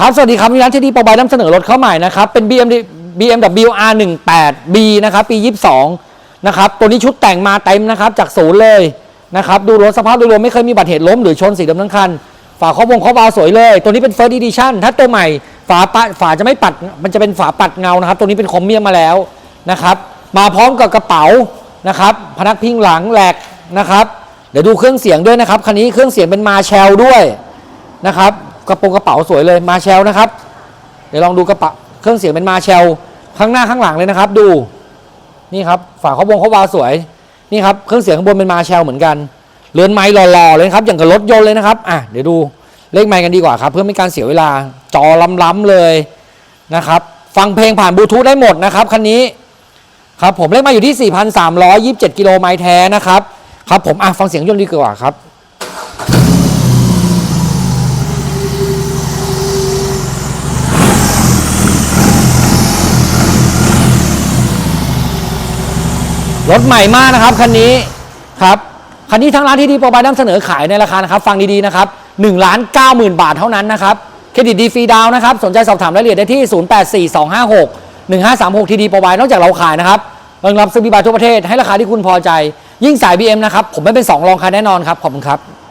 ครับ สวัสดีครับมีร้านที่ดีปรบายนำเสนอรถเข้าใหม่นะครับ เป็น BM BMW R18B นะครับ ปี 22 นะครับ ตัวนี้ชุดแต่งมาเต็มนะครับ จากศูนย์เลยนะครับ ดูรถสภาพโดยรวมไม่เคยมีบัตรเหตุล้มหรือชนสีดำทั้งคัน ฝาครอบวงครอบบาวสวยเลย ตัวนี้เป็น First Edition ถ้าตัวใหม่ ฝาปะฝาจะไม่ปัด มันจะเป็นฝาปัดเงานะครับ ตัวนี้เป็นคอมเมียมมาแล้วนะครับ มาพร้อมกับกระเป๋านะครับ พนักพิงหลังแหลกนะครับ เดี๋ยวดูเครื่องเสียงด้วยนะครับ คันนี้เครื่องเสียงเป็นมาแชลด้วยนะครับ กระโปรงกระเป๋าสวยเลยมาแชลนะครับ เดี๋ยวลองดูกระเป๋าเครื่องเสียงเป็นมาแชลข้างหน้าข้างหลังเลยนะครับ ดูนี่ครับฝาเขาวงเขาวาสวยนี่ครับเครื่องเสียงข้างบนเป็นมาแชลเหมือนกันเรือนไม้หล่อๆเลยครับ อย่างกับรถยนต์เลยนะครับอะเดี๋ยวดูเลขไม้กันดีกว่าครับ เพื่อไม่ให้การเสียเวลาจอล้ำๆเลยนะครับ ฟังเพลงผ่านบลูทูธได้หมดนะครับคันนี้ครับผมเลขมาอยู่ที่ 4,327 กิโลไมล์แท้นะครับ ครับผมอะฟังเสียงยนต์ดีกว่าครับ รถใหม่มากนะครับคันนี้ครับคันนี้ทั้งร้านที่ดีโปรบายนำเสนอขายในราคานะครับ ฟังดีๆนะครับ1ล้าน9 0,000บาทเท่านั้นนะครับเครดิตดีฟรีดาวนะครับ สนใจสอบถามรายละเอียดได้ที่ 084256 1536ทีดีโปรบายนอกจากเราขายนะครับรองรับซื้อบีบาทั่วประเทศให้ราคาที่คุณพอใจ ยิ่งสาย BM นะครับผมไม่เป็น 2 รองใครแน่นอนครับขอบคุณครับ